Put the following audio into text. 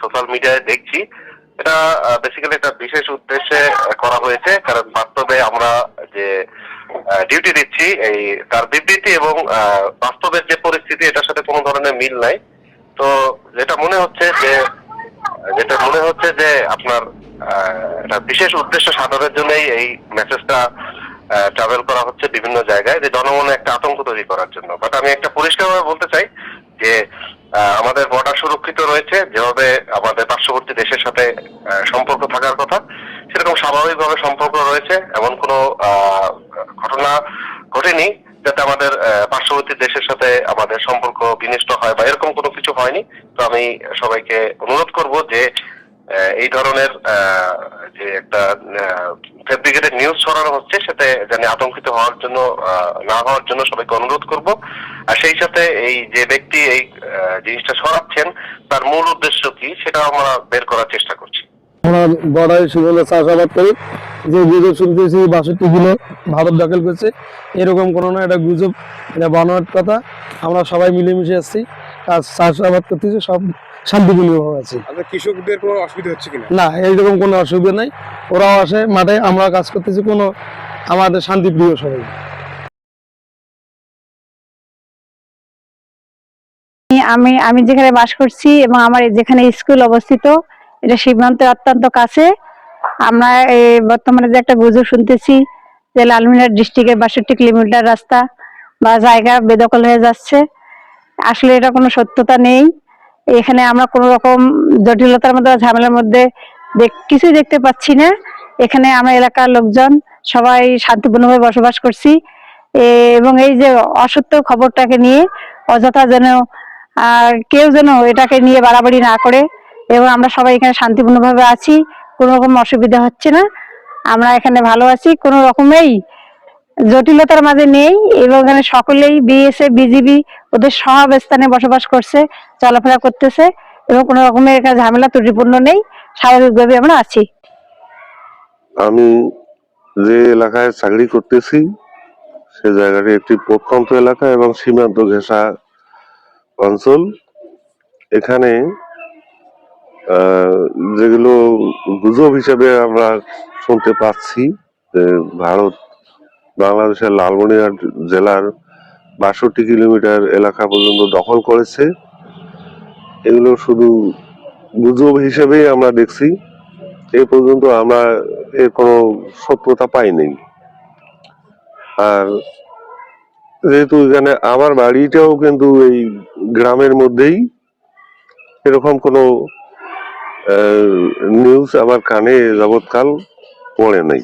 Social মিডিয়ায় দেখছি। এটা বেসিক্যালি একটা বিশেষ উদ্দেশ্যে করা হয়েছে, কারণ বাস্তবে আমরা যে ডিউটি দিচ্ছি, এই তার বিবৃতি এবং বাস্তবের যে পরিস্থিতি, এটার সাথে কোনো ধরনের মিল নাই। তো যেটা মনে হচ্ছে যে, যেটা মনে হচ্ছে যে আপনার একটা বিশেষ উদ্দেশ্য সাধনের জন্যই এই মেসেজটা ট্রাভেল করা হচ্ছে বিভিন্ন জায়গায়, যে জনমনে একটা আতঙ্ক তৈরি করার জন্য। বাট আমি একটা পরিষ্কারভাবে বলতে চাই যে আমাদের বর্ডার সুরক্ষিত রয়েছে পার্শ্ববর্তী দেশের সাথে সম্পর্ক থাকার কথা। সেরকম স্বাভাবিকভাবে সম্পর্ক রয়েছে, এমন কোনো ঘটনা ঘটেনি যাতে আমাদের পার্শ্ববর্তী দেশের সাথে আমাদের সম্পর্ক বিনষ্ট হয় বা এরকম কোনো কিছু হয়নি। তো আমি সবাইকে অনুরোধ করব যে এই ধরনের যে একটা ফেব্রিকেটেড নিউজ ছড়ানো হচ্ছে সাথে জানি আতঙ্কিত হওয়ার জন্য না হওয়ার জন্য সবাইকে অনুরোধ করব। আর সেই সাথে এই যে ব্যক্তি, এই জিনিসটা ছড়াচ্ছেন তার মূল উদ্দেশ্য কি সেটা আমরা বের করার চেষ্টা করছি। আমরা চাষাবাদ করি যে গুজব শুনতেছি বাষট্টি কিলো ভারত দখল করছে এরকম কোনো না এটা গুজব এটা বানোয়ার কথা। আমরা সবাই মিলেমিশে আসছি কাজ চাষাবাদ করতেছি সব শান্তিপূর্ণভাবে আছি। কৃষকদের কোনো অসুবিধা হচ্ছে কিনা? না এইরকম কোনো অসুবিধা নেই। ওরাও আসে মাঠে আমরা কাজ করতেছি কোনো আমাদের শান্তিপ্রিয় সবাই। আমি আমি যেখানে বাস করছি এবং আমার যেখানে স্কুল অবস্থিত, এটা সীমান্তের অত্যন্ত কাছে। আমরা বর্তমানে যে একটা গুজব শুনতেছি যে লালমিনার ডিস্ট্রিক্টের বাষট্টি কিলোমিটার রাস্তা বা জায়গা বেদখল হয়ে যাচ্ছে। আসলে এটা কোনো সত্যতা নেই। এখানে আমরা কোনো রকম জটিলতার মধ্যে ঝামেলার মধ্যে কিছুই দেখতে পাচ্ছি না। এখানে আমরা এলাকার লোকজন সবাই শান্তিপূর্ণভাবে বসবাস করছি। এবং এই যে অসত্য খবরটাকে নিয়ে অযথা যেন আর কেউ যেন এটাকে নিয়ে বাড়াবাড়ি না করে এবং আমরা সবাই এখানে শান্তিপূর্ণভাবে আছি, কোনো রকম অসুবিধা হচ্ছে না। আমরা এখানে ভালো আছি, কোনো রকমেই জটিলতার মাঝে নেই এবং এখানে সকলেই বিএসএফ, বিজিবি ওদের সব স্থানে বসবাস করছে, চলাফেরা করতেছে এবং কোনো রকমের এখানে ঝামেলা ত্রুটিপূর্ণ নেই। স্বাভাবিকভাবে আমরা আছি। আমি যে এলাকায় চাকরি করতেছি, সে জায়গাটি একটি প্রত্যন্ত এলাকা এবং সীমান্ত ঘেঁষা অঞ্চল, এখানে যেগুলো গুজব হিসেবে আমরা শুনতে পাচ্ছি ভারত, বাংলাদেশের লালমনিরহাট জেলার বাষট্টি কিলোমিটার এলাকা পর্যন্ত দখল করেছে। এগুলো শুধু গুজব হিসেবেই আমরা দেখছি। এ পর্যন্ত আমরা এর কোনো সত্যতা পাইনি। আর যেহেতু এখানে আমার বাড়িটাও কিন্তু এই গ্রামের মধ্যেই এরকম কোনো নিউজ আমার কানে যাবৎকাল পড়ে নাই।